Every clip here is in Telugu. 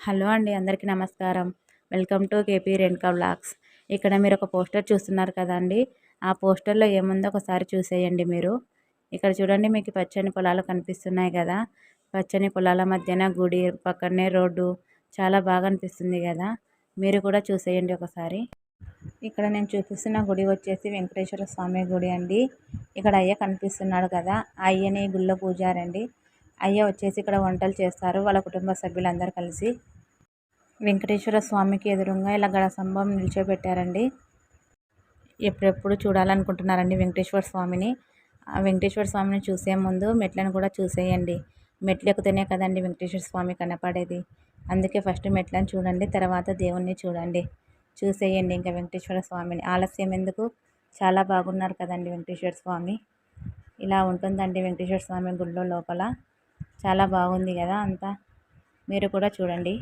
హలో అండి అందరికీ నమస్కారం. Welcome to KP Renuka blogs ఇక్కడ మీరు ఒక పోస్టర్ చూస్తున్నారు కదండి. ఆ పోస్టర్లో ఏముందో ఒకసారి చూసేయండి మీరు. ఇక్కడ చూడండి మీకు పచ్చని పొలాలు కనిపిస్తున్నాయి కదా. పచ్చని పొలాల మధ్యన గుడి పక్కనే రోడ్డు చాలా బాగా అనిపిస్తుంది కదా. మీరు కూడా చూసేయండి ఒకసారి. ఇక్కడ నేను చూపిస్తున్న గుడి వచ్చేసి వెంకటేశ్వర స్వామి గుడి అండి. ఇక్కడ అయ్య కనిపిస్తున్నాడు కదా. అయ్యని గుళ్ళో పూజారండి. అయ్య వచ్చేసి ఇక్కడ వంటలు చేస్తారు. వాళ్ళ కుటుంబ సభ్యులందరూ కలిసి వెంకటేశ్వర స్వామికి ఎదురుగా ఇలా గడ స్తంభం నిల్చోబెట్టారండి. ఎప్పుడెప్పుడు చూడాలనుకుంటున్నారండి వెంకటేశ్వర స్వామిని? ఆ వెంకటేశ్వర స్వామిని చూసే ముందు మెట్లను కూడా చూసేయండి. మెట్లు ఎక్కుతేనే కదండి వెంకటేశ్వర స్వామి కనపడేది. అందుకే ఫస్ట్ మెట్లను చూడండి తర్వాత దేవుణ్ణి చూడండి. చూసేయండి ఇంకా వెంకటేశ్వర స్వామిని. ఆలస్యం ఎందుకు? చాలా బాగున్నారు కదండి వెంకటేశ్వర స్వామి. ఇలా ఉంటుందండి వెంకటేశ్వర స్వామి గుళ్ళో లోపల. చాలా బాగుంది కదా అంతా. మీరు కూడా చూడండి.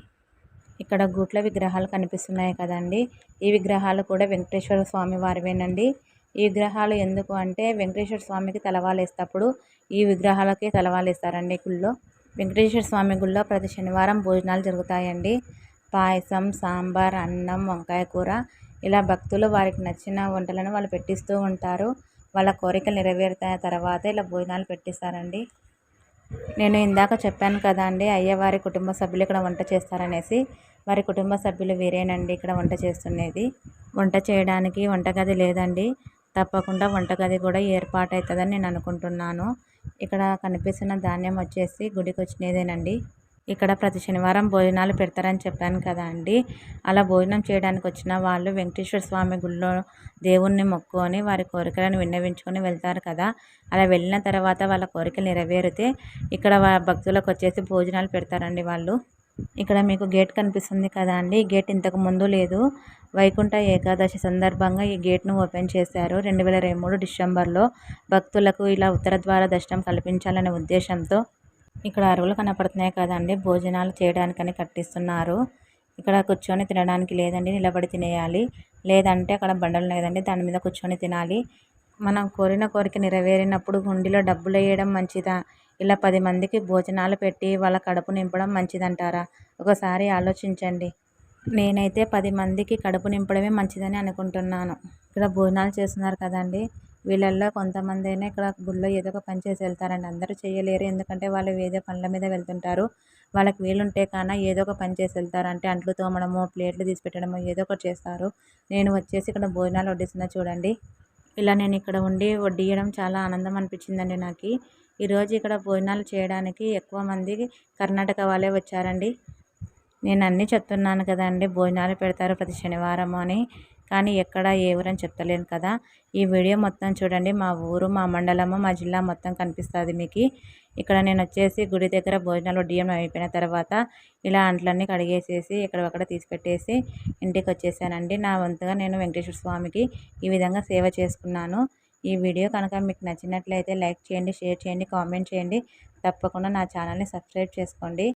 ఇక్కడ గూట్ల విగ్రహాలు కనిపిస్తున్నాయి కదండి. ఈ విగ్రహాలు కూడా వెంకటేశ్వర స్వామి వారివేనండి. ఈ విగ్రహాలు ఎందుకు అంటే వెంకటేశ్వర స్వామికి తలవాలేస్తప్పుడు ఈ విగ్రహాలకి తలవాలేస్తారండి గుళ్ళో. వెంకటేశ్వర స్వామి గుళ్ళో ప్రతి శనివారం భోజనాలు జరుగుతాయండి. పాయసం సాంబార్ అన్నం వంకాయ కూర. ఇలా భక్తులు వారికి నచ్చిన వంటలను వాళ్ళు పెట్టిస్తూ ఉంటారు. వాళ్ళ కోరికలు నెరవేరుతాయి. తర్వాత ఇలా భోజనాలు పెట్టిస్తారండి. నేను ఇందాక చెప్పాను కదా అండి అయ్యవారి కుటుంబ సభ్యులు ఇక్కడ వంట చేస్తారనేసి. వారి కుటుంబ సభ్యులు వేరేనండి ఇక్కడ వంట చేస్తున్నది. వంట చేయడానికి వంటగది లేదండి. తప్పకుండా వంటగది కూడా ఏర్పాటు అవుతుందని నేను అనుకుంటున్నాను. ఇక్కడ కనిపిస్తున్న ధాన్యం వచ్చేసి గుడికి వచ్చినదేనండి ఇక్కడ ప్రతి శనివారం భోజనాలు పెడతారని చెప్పాను కదా అండి. అలా భోజనం చేయడానికి వచ్చిన వాళ్ళు వెంకటేశ్వర స్వామి గుళ్ళో దేవుణ్ణి మొక్కుకొని వారి కోరికలను విన్నవించుకొని వెళ్తారు కదా. అలా వెళ్ళిన తర్వాత వాళ్ళ కోరికలు నెరవేరితే ఇక్కడ భక్తులకు వచ్చేసి భోజనాలు పెడతారండి వాళ్ళు. ఇక్కడ మీకు గేట్ కనిపిస్తుంది కదా అండి. గేట్ ఇంతకు ముందు లేదు. వైకుంఠ ఏకాదశి సందర్భంగా ఈ గేట్ను ఓపెన్ చేశారు. రెండు వేల ఇరవై మూడు డిసెంబర్లో భక్తులకు ఇలా ఉత్తర ద్వార దర్శనం కల్పించాలనే ఉద్దేశంతో ఇక్కడ అరువులు కనపడుతున్నాయి కదండి. భోజనాలు చేయడానికని కట్టిస్తున్నారు. ఇక్కడ కూర్చొని తినడానికి లేదండి నిలబడి తినేయాలి. లేదంటే అక్కడ బండలు ఉన్నాయి కదండి దాని మీద కూర్చొని తినాలి. మనం కోరిన కోరిక నెరవేరినప్పుడు హుండీలో డబ్బులు వేయడం మంచిదా? ఇలా పది మందికి భోజనాలు పెట్టి వాళ్ళ కడుపు నింపడం మంచిదంటారా? ఒకసారి ఆలోచించండి. నేనైతే పది మందికి కడుపు నింపడమే మంచిదని అనుకుంటున్నాను. ఇక్కడ భోజనాలు చేస్తున్నారు కదండి. వీళ్ళల్లో కొంతమంది అయినా ఇక్కడ గుళ్ళో ఏదో ఒక పని చేసి వెళ్తారండి. అందరూ చేయలేరు. ఎందుకంటే వాళ్ళు ఏదో పనుల మీద వెళ్తుంటారు. వాళ్ళకి వీలుంటే కాన ఏదో ఒక పని చేసి వెళ్తారు. అంటే అంట్లు తోమడము ప్లేట్లు తీసి పెట్టడము ఏదో ఒకటి చేస్తారు. నేను వచ్చేసి ఇక్కడ భోజనాలు వడ్డిస్తున్నా చూడండి. ఇలా నేను ఇక్కడ ఉండి వడ్డియడం చాలా ఆనందం అనిపించిందండి నాకు. ఈరోజు ఇక్కడ భోజనాలు చేయడానికి ఎక్కువ మంది కర్ణాటక వాళ్ళే వచ్చారండి. నేను అన్నీ చెప్తున్నాను కదండి. భోజనాలు పెడతారు ప్రతి శనివారం అని. కానీ ఎక్కడ ఏ ఊరని చెప్తలేను కదా. ఈ వీడియో మొత్తం చూడండి. మా ఊరు మా మండలము మా జిల్లా మొత్తం కనిపిస్తుంది మీకు. ఇక్కడ నేను వచ్చేసి గుడి దగ్గర భోజనాలు డిఎం అయిపోయిన తర్వాత ఇలా అంట్లన్నీ కడిగేసేసి ఇక్కడ తీసి తీసిపెట్టేసి ఇంటికి వచ్చేసానండి. నా వంతుగా నేను వెంకటేశ్వర స్వామికి ఈ విధంగా సేవ చేసుకున్నాను. ఈ వీడియో కనుక మీకు నచ్చినట్లయితే లైక్ చేయండి షేర్ చేయండి కామెంట్ చేయండి. తప్పకుండా నా ఛానల్ని సబ్స్క్రైబ్ చేసుకోండి.